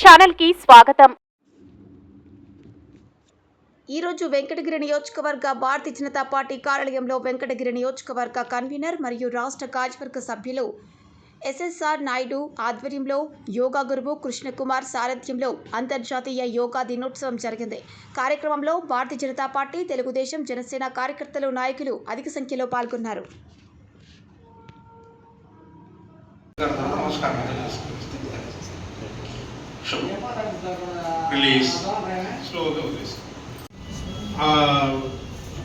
ఛానల్కి స్వాగతం. ఈరోజు వెంకటగిరి నియోజకవర్గ భారతీయ జనతా పార్టీ కార్యాలయంలో వెంకటగిరి నియోజకవర్గ కన్వీనర్ మరియు రాష్ట్ర కార్యవర్గ సభ్యులు ఎస్ఎస్ఆర్ నాయుడు ఆధ్వర్యంలో యోగా గురువు కృష్ణకుమార్ సారథ్యంలో అంతర్జాతీయ యోగా దినోత్సవం జరిగింది. కార్యక్రమంలో భారతీయ జనతా పార్టీ తెలుగుదేశం జనసేన కార్యకర్తలు నాయకులు అధిక సంఖ్యలో పాల్గొన్నారు. నమస్కారం. రిలీజ్ స్లోగా వదిలేసి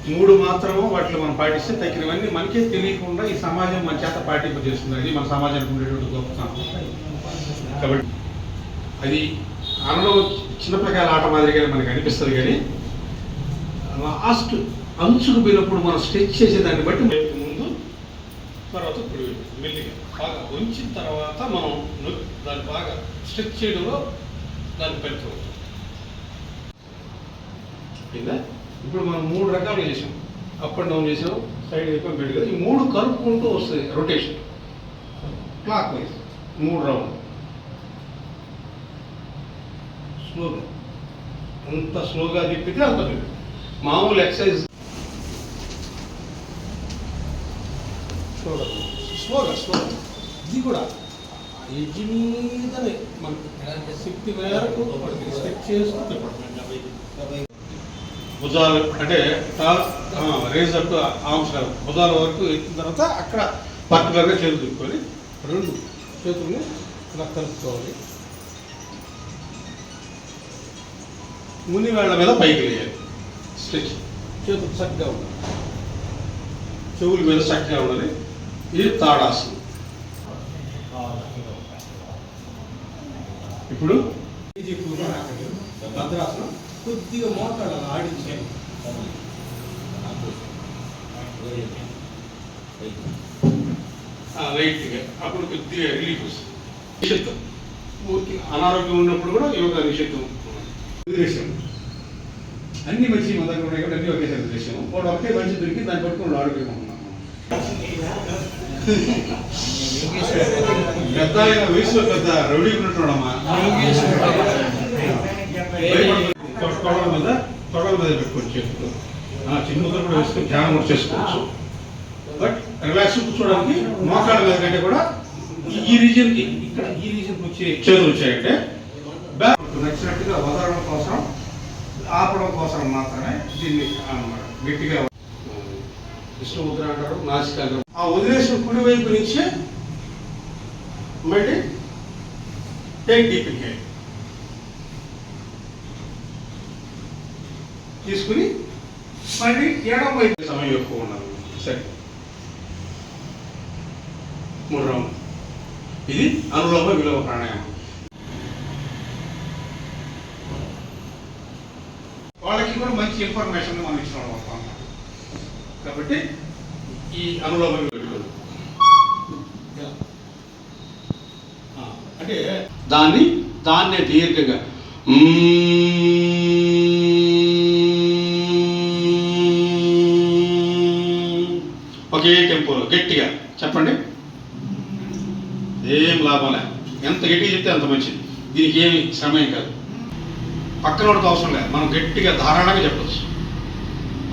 మూడు మాత్రము వాటిలో మనం పాటిస్తే తగినవన్నీ మనకే తెలియకుండా ఈ సమాజం మన చేత పాటింపజేస్తుంది అది మన సమాజానికి ఉండేటువంటి గొప్పతనం కాబట్టి అది అనలో చిన్నపిల్లకాయల ఆట మాదిరిగా మనకు అనిపిస్తుంది కానీ లాస్ట్ అంచుకు పోయినప్పుడు మనం స్ట్రెచ్ చేసేదాన్ని బట్టి ముందు తర్వాత ఇప్పుడు మెల్లిగా బాగా ఉంచిన తర్వాత మనం నొ- దాన్ని బాగా స్ట్రిక్ చేయడంలో దాన్ని ఫలితం అవుతుంది. ఇప్పుడు మనం మూడు రకాలు చేసాం. అప్ అండ్ డౌన్ చేసాం సైడ్ అయిపోయి బెడ్ కదా ఈ మూడు కలుపుకుంటూ వస్తుంది రొటేషన్ క్లాక్ వైజ్ మూడు రౌండ్ స్లోగా ఎంత స్లోగా తిప్పితే అంత మామూలు ఎక్సర్సైజ్ స్లోగా స్లోగా స్లోగా ఇది కూడా. ఏజ్ మీదనే మనకు శక్తి మేరకు స్టెప్ చేస్తుంది భుజాలు అంటే రేజ్ అప్ ఆర్మ్స్ భుజాల వరకు ఎక్కిన తర్వాత అక్కడ పర్టికులర్గా చేతులు దిక్కుని రెండు చేతుల్ని ఇలా కలుపుకోవాలి. ముని వేళ్ళ మీద పైకి వేయాలి స్ట్రెచ్. చేతులు చక్కగా ఉండాలి. చెవుల మీద చక్కగా ఉండాలి. ఇది తాడాసనం. ఇప్పుడు? మద్రాసులో కొద్దిగా మోటాడు ఆడించాను. లైట్గా అప్పుడు కొద్దిగా రిలీఫ్ వస్తుంది. నిషిద్ధం ఊరికి అనారోగ్యం ఉన్నప్పుడు కూడా యోగా నిషిద్ధం ఉద్దేశం. అన్ని మంచి మన దగ్గర ఉన్నాయి కాబట్టి అన్ని ఒకేసారి ఉద్దేశం. వాడు ఒకే మంచి దొరికి దాన్ని పట్టుకుని ఆరోగ్యంగా ఉన్నాం పెద్ద ఆయన వయసులో పెద్ద రౌడీ ఉన్నట్టున్నాడమ్మా తొడల మీద తొడల మీద పెట్టుకోవచ్చు ఆ, చిన్న ముద్ర కూడా వేసుకొని ధ్యానం కూడా చేసుకోవచ్చు. బట్ రిలాక్స్ కూర్చోడానికి మోకాళ్ళ మీద కంటే కూడా ఈ- ఈ రీజియన్కి ఇక్కడ ఈ రీజియన్కి వచ్చే చేతులు వచ్చాయంటే బ్యాక్ నచ్చినట్టుగా వదలడం కోసం ఆపడం కోసం మాత్రమే దీన్ని అన్నమాట గట్టిగా విష్ణుముద్ర అంటారు నాసికాగ్రం. ఆ వదిలేసిన కుడి వైపు నుంచే మళ్ళీ టేక్ డీప్ ఇన్హేల్ తీసుకుని మళ్ళీ ఎడం వైపు సమయం ఎక్కువ ఉన్నారు సరే. మూడు రౌండ్. ఇది అనులోమ విలోమ ప్రాణాయామం. వాళ్ళకి కూడా మంచి ఇన్ఫర్మేషన్ మనం ఇచ్చిన వాళ్ళు. కాబట్టి ఈ అనులోమ విలోమ ఆ, అంటే దాన్ని దాన్నే దీర్ఘంగా ఒకే టెంపోలో గట్టిగా చెప్పండి. ఏం లాభం లే ఎంత గట్టిగా చెప్తే అంత మంచిది. దీనికి ఏమి శ్రమ ఏం కాదు. పక్కన వాళ్ళతో అవసరం లేదు. మనం గట్టిగా ధారాళంగా చెప్పచ్చు.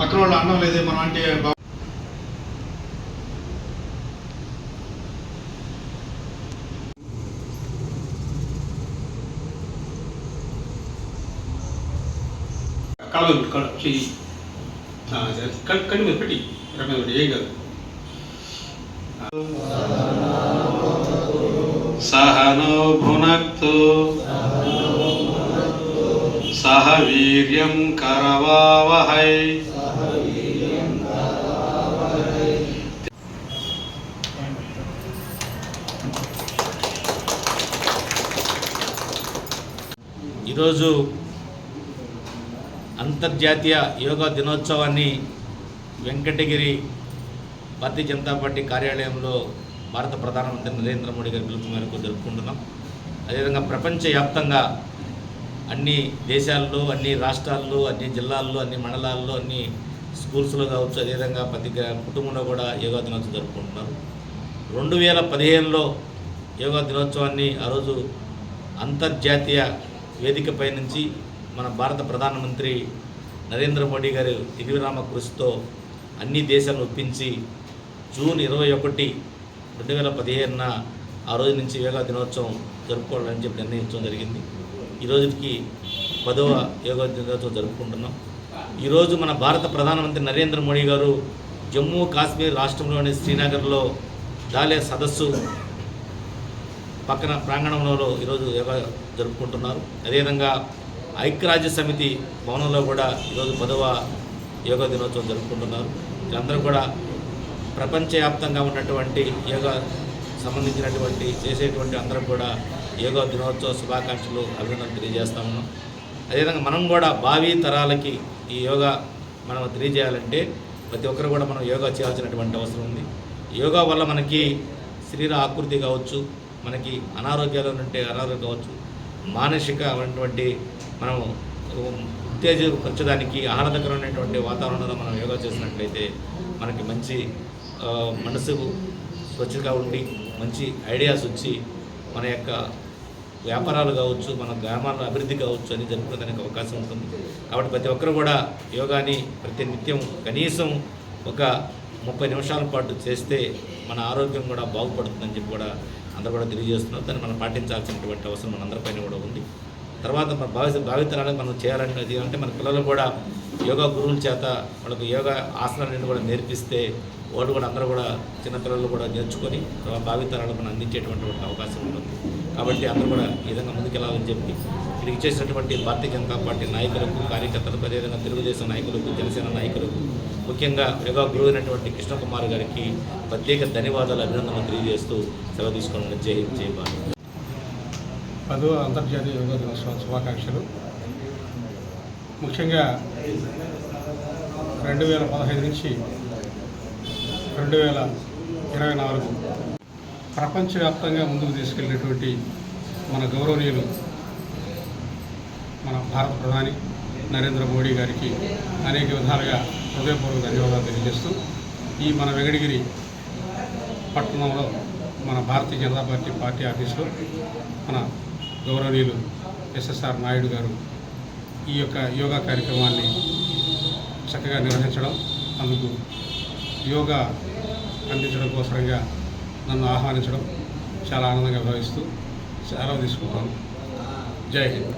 పక్కన వాళ్ళు అన్నం లేదే మనం అంటే బా- కాళ్ళ చెయ్యి కళ్ళు కళ్ళు మీద పెట్టి రెప్ప మీద ఏం కాదు. సహనో భునక్తు సహ వీర్యం కరవావహై. ఈరోజు అంతర్జాతీయ యోగా దినోత్సవాన్ని వెంకటగిరి భారతీయ జనతా పార్టీ కార్యాలయంలో భారత ప్రధానమంత్రి నరేంద్ర మోడీ గారి పిలుపు మేరకు జరుపుకుంటున్నాం. అదేవిధంగా ప్రపంచవ్యాప్తంగా అన్ని దేశాల్లో అన్ని రాష్ట్రాల్లో అన్ని జిల్లాల్లో అన్ని మండలాల్లో అన్ని స్కూల్స్లో కావచ్చు అదేవిధంగా ప్రతి కుటుంబంలో కూడా యోగా దినోత్సవం జరుపుకుంటున్నారు. రెండు వేల పదిహేనులో యోగా దినోత్సవాన్ని ఆ రోజు అంతర్జాతీయ వేదికపై నుంచి మన భారత ప్రధానమంత్రి నరేంద్ర మోడీ గారి దివ్యరామ కృషితో అన్ని దేశాలను ఒప్పించి జూన్ ఇరవై ఒకటి రెండు వేల పదిహేనున ఆ రోజు నుంచి యోగా దినోత్సవం జరుపుకోవాలని చెప్పి నిర్ణయించడం జరిగింది. ఈ రోజుకి పదవ యోగా దినోత్సవం జరుపుకుంటున్నాం. ఈరోజు మన భారత ప్రధానమంత్రి నరేంద్ర మోడీ గారు జమ్మూ కాశ్మీర్ రాష్ట్రంలోని శ్రీనగర్లో దాలే సదస్సు పక్కన ప్రాంగణంలో ఈరోజు యోగా జరుపుకుంటున్నారు. అదేవిధంగా ఐక్యరాజ్య సమితి భవనంలో కూడా ఈరోజు పదవ యోగా దినోత్సవం జరుపుకుంటున్నారు. వీళ్ళందరూ కూడా ప్రపంచవ్యాప్తంగా ఉన్నటువంటి యోగా సంబంధించినటువంటి చేసేటువంటి అందరం కూడా యోగా దినోత్సవ శుభాకాంక్షలు అభినందనలు తెలియజేస్తా ఉన్నాం. అదేవిధంగా మనం కూడా భావి తరాలకి ఈ యోగా మనం తెలియజేయాలంటే ప్రతి ఒక్కరు కూడా మనం యోగా చేయాల్సినటువంటి అవసరం ఉంది. యోగా వల్ల మనకి శరీర ఆకృతి కావచ్చు మనకి అనారోగ్యాలు ఉంటే అనారోగ్యం కావచ్చు మానసికమైనటువంటి మనం ఉత్తేజపరచడానికి ఆహ్లాదకరమైనటువంటి వాతావరణంలో మనం యోగా చేసినట్లయితే మనకి మంచి మనసు మనసుకు స్వచ్ఛగా ఉండి మంచి ఐడియాస్ వచ్చి మన యొక్క వ్యాపారాలు కావచ్చు మన గ్రామాల అభివృద్ధి కావచ్చు అని జరుపుకోవడానికి అవకాశం ఉంటుంది. కాబట్టి ప్రతి ఒక్కరు కూడా యోగాని ప్రతి నిత్యం కనీసం ఒక ముప్పై నిమిషాల పాటు చేస్తే మన ఆరోగ్యం కూడా బాగుపడుతుందని చెప్పి కూడా అందరూ కూడా తెలియజేస్తున్నారు. దాన్ని మనం పాటించాల్సినటువంటి అవసరం మనందరిపైన కూడా ఉంది. తర్వాత మన భావి భావితరాలకు మనం చేయాలనేది అంటే మన పిల్లలు కూడా యోగా గురువుల చేత వాళ్ళకు యోగా ఆసనాలను కూడా నేర్పిస్తే వాళ్ళు కూడా అందరూ కూడా చిన్నపిల్లలు కూడా నేర్చుకొని భావితరాలకు మనం అందించేటువంటి అవకాశం ఉంటుంది. కాబట్టి అందరూ కూడా ఈ విధంగా ముందుకెళ్ళాలని చెప్పి ఇక్కడికి ఇచ్చేసినటువంటి భారతీయ జనతా పార్టీ నాయకులకు కార్యకర్తలకు అదేవిధంగా తెలుగుదేశం నాయకులకు జనసేన నాయకులకు ముఖ్యంగా యోగా గురువు అయినటువంటి కృష్ణకుమార్ గారికి ప్రత్యేక ధన్యవాదాలు అభినందనలు తెలియజేస్తూ సెలవు తీసుకోవడం జై జై భారత్. పదవ అంతర్జాతీయ యోగా దినోత్సవం శుభాకాంక్షలు. ముఖ్యంగా రెండు వేల పదహైదు నుంచి రెండు వేల ఇరవై నాలుగు ప్రపంచవ్యాప్తంగా ముందుకు తీసుకెళ్ళినటువంటి మన గౌరవనీయులు మన భారత ప్రధాని నరేంద్ర మోడీ గారికి అనేక విధాలుగా హృదయపూర్వక ధన్యవాదాలు తెలియజేస్తూ ఈ మన వెంగడగిరి పట్టణంలో మన భారతీయ జనతా పార్టీ పార్టీ ఆఫీసులో మన గౌరవనీయులు ఎస్ఎస్ఆర్ నాయుడు గారు ఈ యొక్క యోగా కార్యక్రమాన్ని చక్కగా నిర్వహించడం అందుకు యోగా అందించడం కోసరంగా నన్ను ఆహ్వానించడం చాలా ఆనందంగా భావిస్తూ సెలవు తీసుకుంటాను జై హింద్.